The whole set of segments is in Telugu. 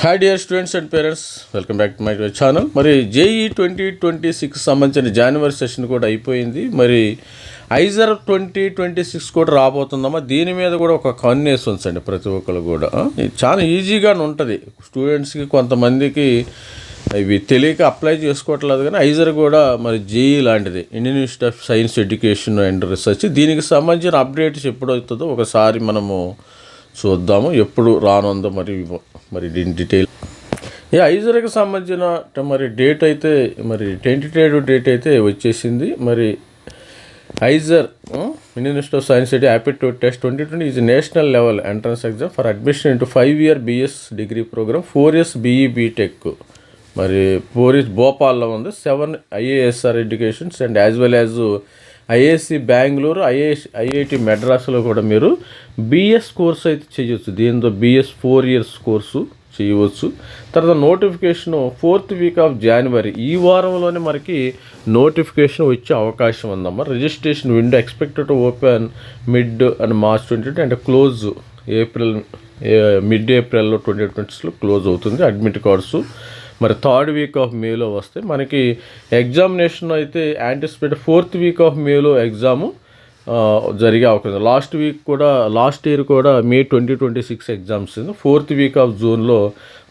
Hi dear students and parents welcome back to my channel మరి జేఈ ట్వంటీ ట్వంటీ సిక్స్ సంబంధించిన జనవరి సెషన్ కూడా అయిపోయింది. మరి ఐజర్ ట్వంటీ ట్వంటీ సిక్స్ కూడా రాబోతుందమ్మా. దీని మీద కూడా ఒక కన్నేసి ఉంచండి ప్రతి ఒక్కరు కూడా. చాలా ఈజీగానే ఉంటుంది. స్టూడెంట్స్కి కొంతమందికి ఇవి తెలియక అప్లై చేసుకోవట్లేదు కానీ ఐజర్ కూడా మరి జేఈ లాంటిది. Indian institute of science education and research దీనికి సంబంధించిన అప్డేట్స్ ఎప్పుడు అవుతుందో ఒకసారి మనము చూద్దాము. ఎప్పుడు రానుందో మరి మరి దీని డీటెయిల్ ఈ ఐజర్కి సంబంధించిన మరి డేట్ అయితే మరి టెంటేటివ్ డేట్ అయితే వచ్చేసింది. మరి IISER Indian institute of science city aptitude test twenty twenty is national level entrance exam for admission into five year BS degree program four years BE BTech మరి ఫోర్ ఇయర్స్ భోపాల్లో ఉంది. Seven IISER educations and as well as IISc Bengaluru IAS IIT మెడ్రాస్లో కూడా మీరు బిఎస్ కోర్స్ అయితే చేయొచ్చు. దీంతో బిఎస్ ఫోర్ ఇయర్స్ కోర్సు చేయవచ్చు. తర్వాత notification fourth week of January. ఈ వారంలోనే మనకి నోటిఫికేషన్ వచ్చే అవకాశం ఉందమ్మా. Registration window expected open mid and March twenty and close April mid ఏప్రిల్లో ట్వంటీ ట్వంటీస్లో క్లోజ్ అవుతుంది. అడ్మిట్ కార్డ్స్ మరి థర్డ్ వీక్ ఆఫ్ మేలో వస్తే మనకి ఎగ్జామినేషన్ అయితే యాంటిసిపేట్ ఫోర్త్ వీక్ ఆఫ్ మేలో ఎగ్జాము జరిగే అవకాశం లాస్ట్ వీక్ కూడా లాస్ట్ ఇయర్ కూడా May twenty twenty six exams fourth week of జూన్లో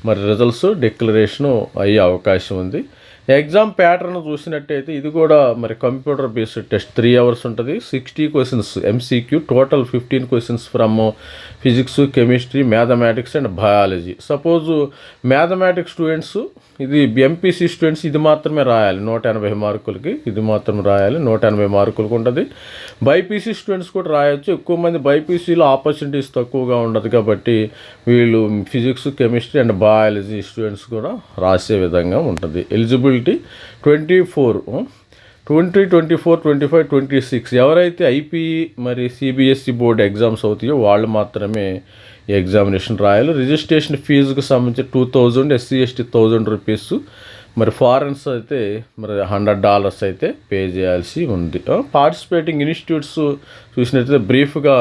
మరి రిజల్ట్స్ డిక్లరేషను అయ్యే అవకాశం ఉంది. ఎగ్జామ్ ప్యాటర్న్ చూసినట్టయితే ఇది కూడా మరి computer based test. Three hours ఉంటుంది. Sixty questions MCQ total fifteen questions from physics chemistry mathematics and biology suppose mathematics students ఇది ఎంపీసీ స్టూడెంట్స్ ఇది మాత్రమే రాయాలి. నూట ఎనభై మార్కులకి ఇది మాత్రం రాయాలి. నూట ఎనభై మార్కులకు ఉంటుంది. బైపీసీ స్టూడెంట్స్ కూడా రాయొచ్చు. ఎక్కువ మంది బైపీసీలో ఆపర్చునిటీస్ తక్కువగా ఉండదు కాబట్టి వీళ్ళు physics chemistry and biology students కూడా రాసే విధంగా ఉంటుంది. Eligible eligibility twenty four twenty twenty four twenty five twenty six ఎవరైతే ఐపీఈ మరి సిబిఎస్ఈ బోర్డు ఎగ్జామ్స్ అవుతాయో వాళ్ళు మాత్రమే ఈ ఎగ్జామినేషన్ రాయాలి. రిజిస్ట్రేషన్ ఫీజుకు సంబంధించి two thousand SC ST thousand rupees. మరి ఫారెన్స్ అయితే మరి హండ్రెడ్ డాలర్స్ అయితే పే చేయాల్సి ఉంది. పార్టిసిపేటింగ్ ఇన్స్టిట్యూట్స్ చూసినట్లయితే బ్రీఫ్గా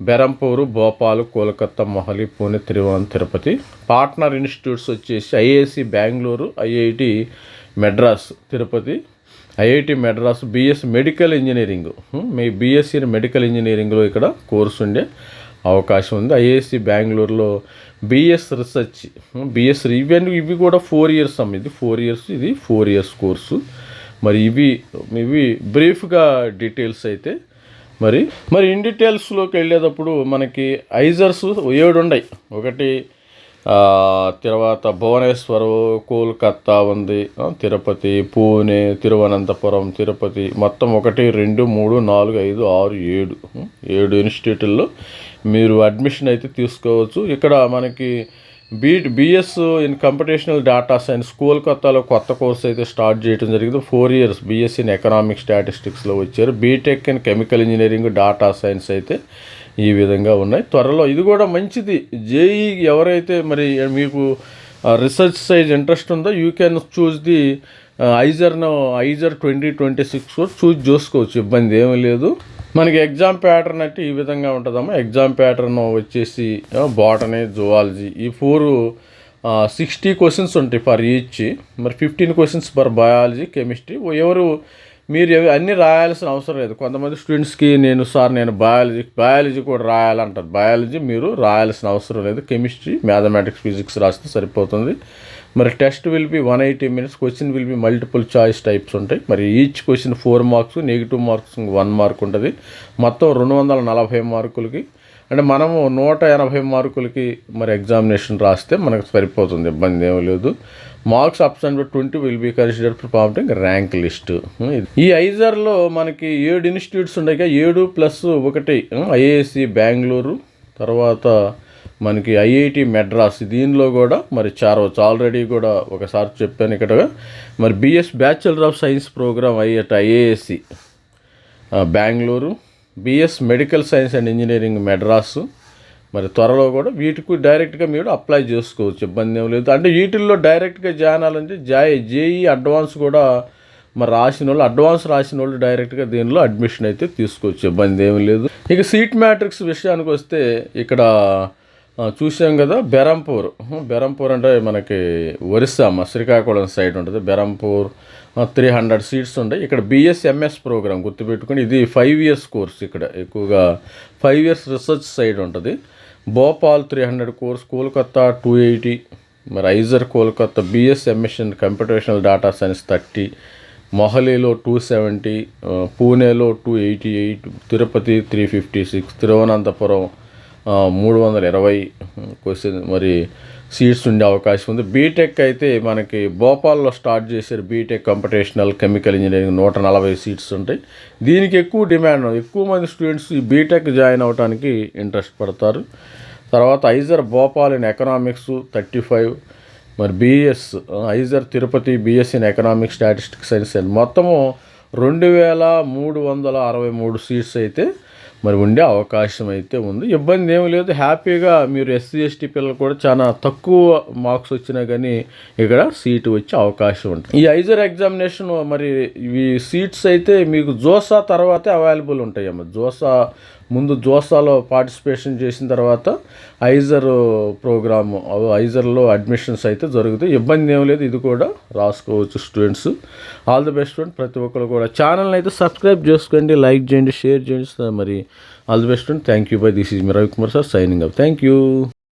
బెరంపూరు భోపాల్ కోలకత్తా మొహాలి పూణె తిరువన తిరుపతి. పార్ట్నర్ ఇన్స్టిట్యూట్స్ వచ్చేసి IISc Bengaluru IIT Madras Tirupati IIT Madras BS medical engineering. Me BSc in medical ఇంజనీరింగ్లో ఇక్కడ కోర్సు ఉండే అవకాశం ఉంది. ఐఏఎస్సి బెంగళూరులో బిఎస్ రీసెర్చ్. బిఎస్ ఇవన్నీ ఇవి కూడా ఫోర్ ఇయర్స్ అమ్మ. ఇది ఫోర్ ఇయర్స్ ఇది ఫోర్ ఇయర్స్ కోర్సు. మరి ఇవి ఇవి బ్రీఫ్గా డీటెయిల్స్ అయితే మరి మరి ఇన్ డీటెయిల్స్లోకి వెళ్ళేటప్పుడు మనకి ఐజర్స్ ఏడు ఉన్నాయి ఒకటి తర్వాత భువనేశ్వర్ కోల్కత్తా ఉంది. తిరుపతి పూణే తిరువనంతపురం తిరుపతి. మొత్తం ఒకటి రెండు మూడు నాలుగు ఐదు ఆరు ఏడు. ఏడు ఇన్స్టిట్యూట్లో. మీరు అడ్మిషన్ అయితే తీసుకోవచ్చు. ఇక్కడ మనకి B BS in computational data science కోల్కత్తాలో కొత్త కోర్స్ అయితే స్టార్ట్ చేయడం జరిగింది. Four years BS in economic స్టాటిస్టిక్స్లో వచ్చారు. BTech in chemical engineering data science అయితే ఈ విధంగా ఉన్నాయి. త్వరలో ఇది కూడా మంచిది. జేఈ ఎవరైతే మరి మీకు రీసెర్చ్ సైజ్ ఇంట్రెస్ట్ ఉందో యూ కెన్ చూస్ ది ఐజర్ను ఐజర్ ట్వంటీ ట్వంటీ సిక్స్ కూడా చూస్ చేసుకోవచ్చు. ఇబ్బంది ఏమీ లేదు. మనకి ఎగ్జామ్ ప్యాటర్న్ అంటే ఈ విధంగా ఉంటుందమ్మా. ఎగ్జామ్ ప్యాటర్న్ వచ్చేసి బాటనీ జువాలజీ ఈ ఫోర్ సిక్స్టీ క్వశ్చన్స్ ఉంటాయి ఫర్ ఈచ్ మరి fifteen questions for biology chemistry ఎవరు మీరు ఎవ- అన్నీ రాయాల్సిన అవసరం లేదు. కొంతమంది స్టూడెంట్స్కి నేను సార్ నేను బయాలజీ బయాలజీ కూడా రాయాలంటారు. బయాలజీ మీరు రాయాల్సిన అవసరం లేదు. కెమిస్ట్రీ మ్యాథమెటిక్స్ ఫిజిక్స్ రాస్తే సరిపోతుంది. మరి test will be one eighty minutes question will be multiple choice types ఉంటాయి. మరి each question four marks negative marks one mark ఉంటుంది. మొత్తం రెండు వందల నలభై మార్కులకి అంటే మనము నూట ఎనభై మార్కులకి మరి ఎగ్జామినేషన్ రాస్తే మనకు సరిపోతుంది. ఇబ్బంది ఏమీ లేదు. Marks absent twenty will be consider for popping rank list. ఈ ఐజర్లో మనకి ఏడు ఇన్స్టిట్యూట్స్ ఉన్నాయి కదా, ఏడు ప్లస్ ఒకటి ఐఏఎస్సి బెంగళూరు తర్వాత మనకి ఐఐటి మెడ్రాస్ దీనిలో కూడా మరి చారవచ్చు ఆల్రెడీ కూడా ఒకసారి చెప్పాను ఇక్కడ. మరి BS bachelor of science program అయ్యేట IISc Bengaluru BS medical science and engineering Madras మరి త్వరలో కూడా వీటికి డైరెక్ట్గా మీరు అప్లై చేసుకోవచ్చు ఇబ్బంది ఏం లేదు. అంటే వీటిల్లో డైరెక్ట్గా జాయిన్ అవ్వాలంటే జాయ్ జేఈ అడ్వాన్స్ కూడా మరి రాసిన వాళ్ళు అడ్వాన్స్ రాసిన వాళ్ళు డైరెక్ట్గా దీనిలో అడ్మిషన్ అయితే తీసుకోవచ్చు ఇబ్బంది ఏమి లేదు. ఇక సీట్ మ్యాట్రిక్స్ విషయానికి వస్తే ఇక్కడ చూసాం కదా బెరంపూర్. బెరంపూర్ అంటే మనకి ఒరిస్సా మా శ్రీకాకుళం సైడ్ ఉంటుంది. బెరంపూర్ త్రీ హండ్రెడ్ సీట్స్ ఉంటాయి. ఇక్కడ బిఎస్ఎంఎస్ ప్రోగ్రామ్ గుర్తుపెట్టుకుని ఇది ఫైవ్ ఇయర్స్ కోర్స్ ఇక్కడ. ఎక్కువగా ఫైవ్ ఇయర్స్ రీసెర్చ్ సైడ్ ఉంటుంది. Bhopal three hundred course Kolkata two eighty మరి IISER Kolkata BS in computational data science thirty మొహలీలో two seventy పూణేలో two eighty eight Tirupati three fifty six Thiruvananthapuram మూడు వందల ఇరవై క్వశ్చన్ మరి సీట్స్ ఉండే అవకాశం ఉంది. బీటెక్ అయితే మనకి భోపాల్లో స్టార్ట్ చేశారు. బీటెక్ కంపిటేషనల్ కెమికల్ ఇంజనీరింగ్ నూట నలభై సీట్స్ ఉంటాయి. దీనికి ఎక్కువ డిమాండ్ ఎక్కువ మంది స్టూడెంట్స్ ఈ బీటెక్ జాయిన్ అవడానికి ఇంట్రెస్ట్ పడతారు. తర్వాత IISER Bhopal in economics thirty five మరి BS IISER Tirupati BS in economics statistics science and మొత్తము రెండు వేల మూడు వందల అరవై మూడు సీట్స్ అయితే మరి ఉండే అవకాశం అయితే ఉంది. ఇబ్బంది ఏమి లేదు. హ్యాపీగా మీరు ఎస్సీ ఎస్టీ పిల్లలు కూడా చాలా తక్కువ మార్క్స్ వచ్చినా కానీ ఇక్కడ సీటు వచ్చే అవకాశం ఉంటుంది. ఈ ఐజర్ ఎగ్జామినేషన్ మరి ఈ సీట్స్ అయితే మీకు జోసా తర్వాతే అవైలబుల్ ఉంటాయి అమ్మ జోసా ముందు జోసాలో పార్టిసిపేషన్ చేసిన తర్వాత ఐజర్ ప్రోగ్రాము ఐజర్లో అడ్మిషన్స్ అయితే జరుగుతాయి. ఇబ్బంది ఏం లేదు. ఇది కూడా రాసుకోవచ్చు students. All the best student ప్రతి ఒక్కరు కూడా ఛానల్ని అయితే సబ్స్క్రైబ్ చేసుకోండి లైక్ చేయండి షేర్ చేయండి. మరి all the best and thank you bye this is me Ravi Kumar sir signing up thank you